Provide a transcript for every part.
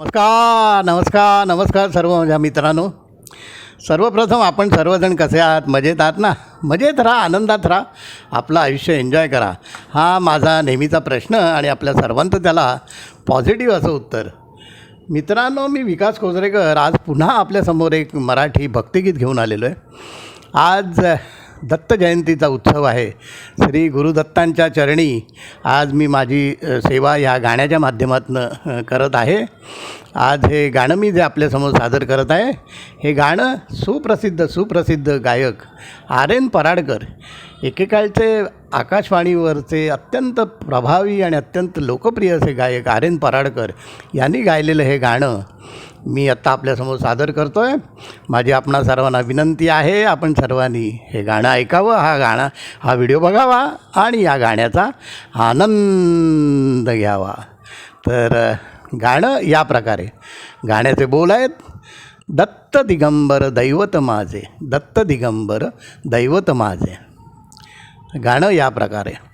नमस्कार नमस्कार नमस्कार सर्व माझ्या मित्रांनो. सर्वप्रथम आपण सर्वजण कसे आहात? मजेत आहात ना? मजेत राहा आनंदात राहा. आपलं आयुष्य एन्जॉय करा. हा माझा नेहमीचा प्रश्न आणि आपल्या सर्वांचं त्याला पॉझिटिव्ह असं उत्तर. मित्रांनो मी विकास कोजरेकर आज पुन्हा आपल्यासमोर एक मराठी भक्तिगीत घेऊन आलेलो आहे. आज दत्त जयंतीचा उत्सव आहे. श्री गुरुदत्तांच्या चरणी आज मी माझी सेवा ह्या गाण्याच्या माध्यमातून करत आहे. आज हे गाणं मी जे आपल्यासमोर सादर करत आहे हे गाणं सुप्रसिद्ध सुप्रसिद्ध गायक आर एन पराडकर एकेकाळचे आकाशवाणीवरचे अत्यंत प्रभावी आणि अत्यंत लोकप्रिय असे गायक आर एन पराडकर यांनी गायलेलं हे गाणं मी आत्ता आपल्यासमोर सादर करतो आहे माझी आपणा सर्वांना विनंती आहे आपण सर्वांनी हे गाणं ऐकावं. हा गाणं हा व्हिडिओ बघावा आणि या गाण्याचा आनंद घ्यावा. तर गाणं या प्रकारे. गाण्याचे बोल आहेत दत्त दिगंबर दैवत माझे दत्त दिगंबर दैवत माझे. गाणं या प्रकारे.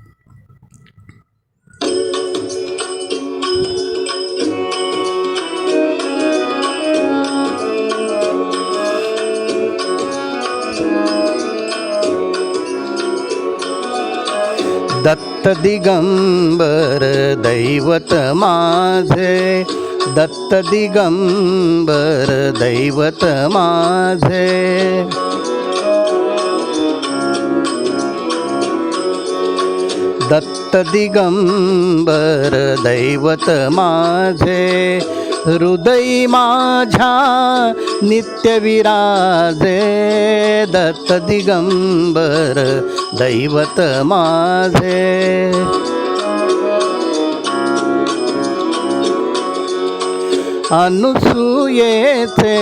दत्त दिगंबर दैवत माझे. दत्त दिगंबर दैवत माझे. दत्त दिगंबर दैवत माझे. हृदय माझ्या नित्य विराजे दत्त दिगंबर दैवत माझे. अनुसूयेचे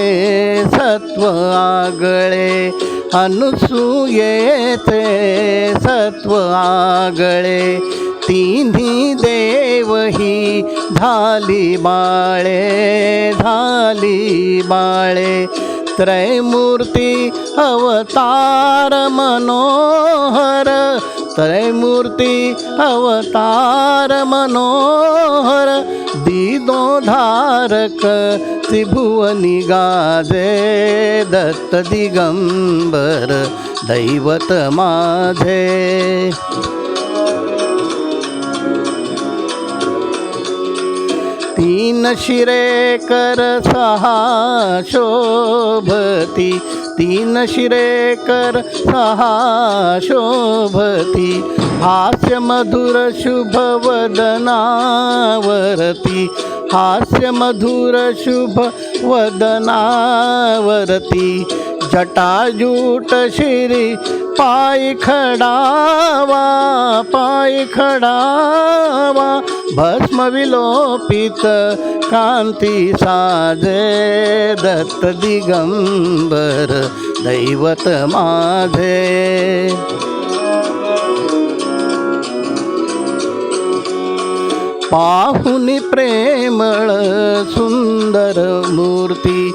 सत्व आगळे अनुसूयेचे सत्व आगळे तिन्ही देवही धाली झाली बाळे झाली बाळे. त्रैमूर्ती अवतार मनोहर त्रैमूर्ती अवतार मनोहर. दीदोधारक त्रिभुवनी गाजे दत्त दिगंबर दैवत माझे. तीन शिरे कर सहा शोभती. तीन शिरे कर सहा शोभती. हास्य मधुर शुभ वदनावरती हास्य मधुर शुभ वदनावरती जटाजूट शिरी पाय खडावा पाय खडावा भस्म विलोपित कांती साजे दत्त दिगंबर दैवत माझे पाहुनी प्रेमळ सुंदर मूर्ती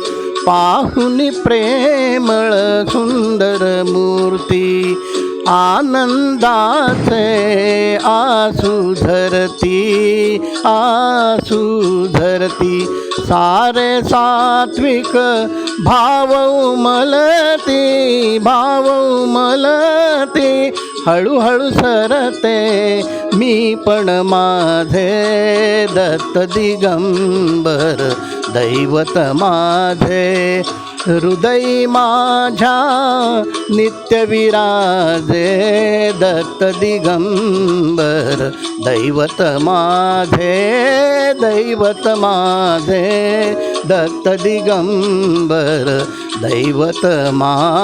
पाहुनी प्रेमळ सुंदर मूर्ती आनंदाचे आसू धरती आसू धरती. सारे सात्विक भाव उमलती भाव उमलती. हळूहळू सरते मी पण माझे दत्त दिगंबर दैवत माझे. हृदय माझ्या नित्य विराजे दत्त दिगंबर दैवत माझे दैवत माझे दत्त दिगंबर दैवत माझे.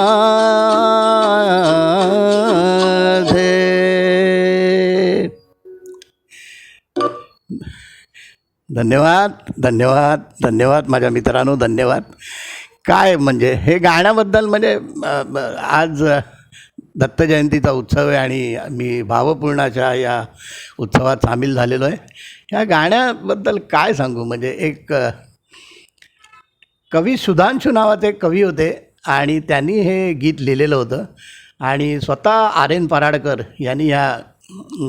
धन्यवाद धन्यवाद धन्यवाद माझ्या मित्रांनो धन्यवाद. काय म्हणजे हे गाण्याबद्दल म्हणजे आज दत्त जयंतीचा उत्सव आहे आणि मी भावपूर्णाच्या या उत्सवात सामील झालेलो आहे. ह्या गाण्याबद्दल काय सांगू? म्हणजे एक कवी सुधांशू नावाचे कवी होते आणि त्यांनी हे गीत लिहिलेलं होतं. आणि स्वतः आर एन पराडकर यांनी ह्या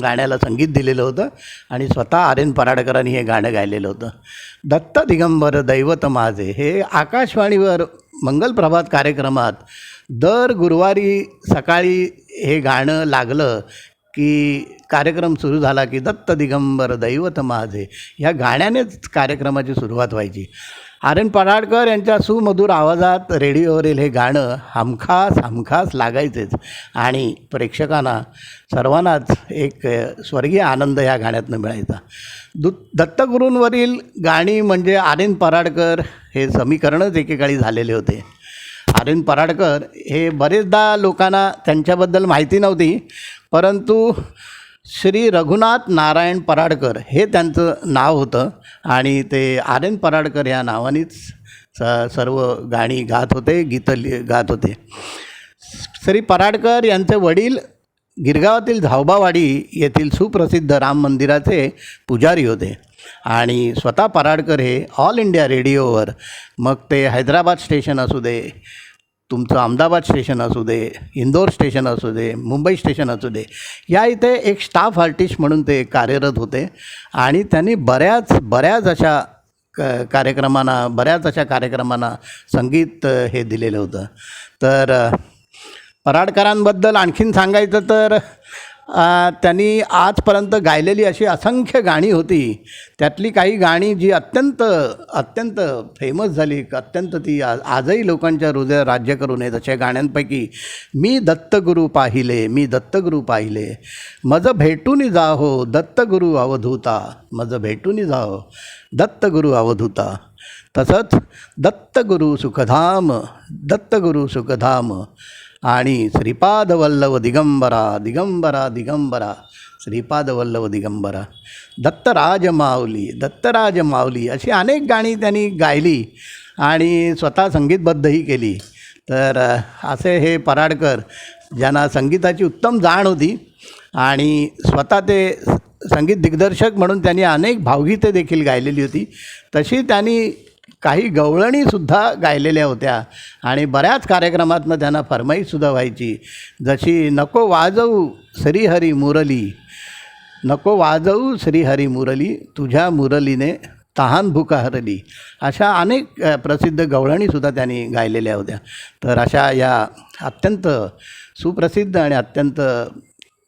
गाण्याला संगीत दिलेलं होतं आणि स्वतः आर एन पराडकरांनी हे गाणं गायलेलं होतं. दत्त दिगंबर दैवत माझे हे आकाशवाणीवर मंगल प्रभात कार्यक्रमात दर गुरुवारी सकाळी हे गाणं लागलं की कार्यक्रम सुरू झाला की दत्त दिगंबर दैवत माझे. ह्या गाण्यानेच कार्यक्रमाची सुरुवात व्हायची. आर एन पराडकर यांच्या सुमधुर आवाजात रेडिओवरील हे गाणं हमखास हमखास लागायचेच. आणि प्रेक्षकांना सर्वांनाच एक स्वर्गीय आनंद ह्या गाण्यातनं मिळायचा. दु दत्तगुरूंवरील गाणी म्हणजे आर एन पराडकर हे समीकरणच एकेकाळी झालेले होते. आर एन पराडकर हे बरेचदा लोकांना त्यांच्याबद्दल माहिती नव्हती परंतु श्री रघुनाथ नारायण पराडकर हे त्यांचं नाव होतं आणि ते आर एन पराडकर या नावानेच स सर्व गाणी गात होते गीतं लि गात होते. श्री पराडकर यांचे वडील गिरगावातील झावबावाडी येथील सुप्रसिद्ध राम मंदिराचे पुजारी होते आणि स्वतः पराडकर हे ऑल इंडिया रेडिओवर मग ते हैदराबाद स्टेशन असू दे तुमचं अहमदाबाद स्टेशन असू दे इंदोर स्टेशन असू दे मुंबई स्टेशन असू दे या इथे एक स्टाफ आर्टिस्ट म्हणून ते कार्यरत होते आणि त्यांनी बऱ्याच बऱ्याच अशा क कार्यक्रमांना बऱ्याच अशा कार्यक्रमांना संगीत हे दिलेलं होतं. तर पराडकरांबद्दल आणखीन सांगायचं तर त्यांनी आजपर्यंत गायलेली अशी असंख्य गाणी होती. त्यातली काही गाणी जी अत्यंत अत्यंत फेमस झाली अत्यंत ती आजही लोकांच्या हृदय राज्य करून येत अशा गाण्यांपैकी मी दत्तगुरू पाहिले मी दत्तगुरू पाहिले. मज भेटून जा हो दत्तगुरू अवधूता. मज भेटून जा हो दत्तगुरू अवधूता. तसंच दत्तगुरू सुखधाम दत्तगुरू सुखधाम. आणि श्रीपाद वल्लव दिगंबरा दिगंबरा दिगंबरा श्रीपाद वल्लव दिगंबरा दत्तराज माऊली दत्तराज माऊली अशी अनेक गाणी त्यांनी गायली आणि स्वतः संगीतबद्धही केली. तर असे हे पराडकर ज्यांना संगीताची उत्तम जाण होती आणि स्वतः ते संगीत दिग्दर्शक म्हणून त्यांनी अनेक भावगीते देखील गायलेली होती. तशी त्यांनी काही गवळणीसुद्धा गायलेल्या होत्या. आणि बऱ्याच कार्यक्रमातनं त्यांना फरमाईसुद्धा व्हायची. जशी नको वाजवू श्रीहरी मुरली नको वाजवू श्रीहरी मुरली तुझ्या मुरलीने तहान भूका हरली अशा अनेक प्रसिद्ध गवळणीसुद्धा त्यांनी गायलेल्या होत्या. तर अशा या अत्यंत सुप्रसिद्ध आणि अत्यंत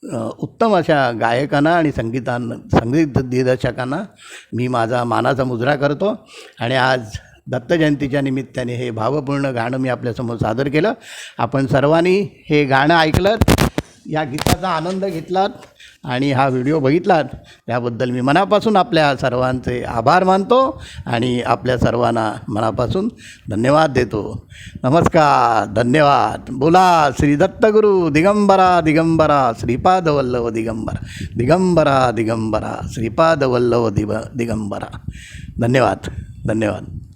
उत्तम अशा गायकांना आणि संगीतान संगीत दिग्दर्शकांना मी माझा मानाचा मुजरा करतो. आणि आज दत्तजयंतीच्या निमित्ताने हे भावपूर्ण गाणं मी आपल्यासमोर सादर केलं. आपण सर्वांनी हे गाणं ऐकलं या गीताचा आनंद घेतलात आणि हा व्हिडिओ बघितलात त्याबद्दल मी मनापासून आपल्या सर्वांचे आभार मानतो आणि आपल्या सर्वांना मनापासून धन्यवाद देतो. नमस्कार धन्यवाद. बोला श्री दत्तगुरू दिगंबरा दिगंबरा श्रीपाद वल्लभ दिगंबरा दिगंबरा दिगंबरा श्रीपाद वल्लभ दिग दिगंबरा. धन्यवाद धन्यवाद.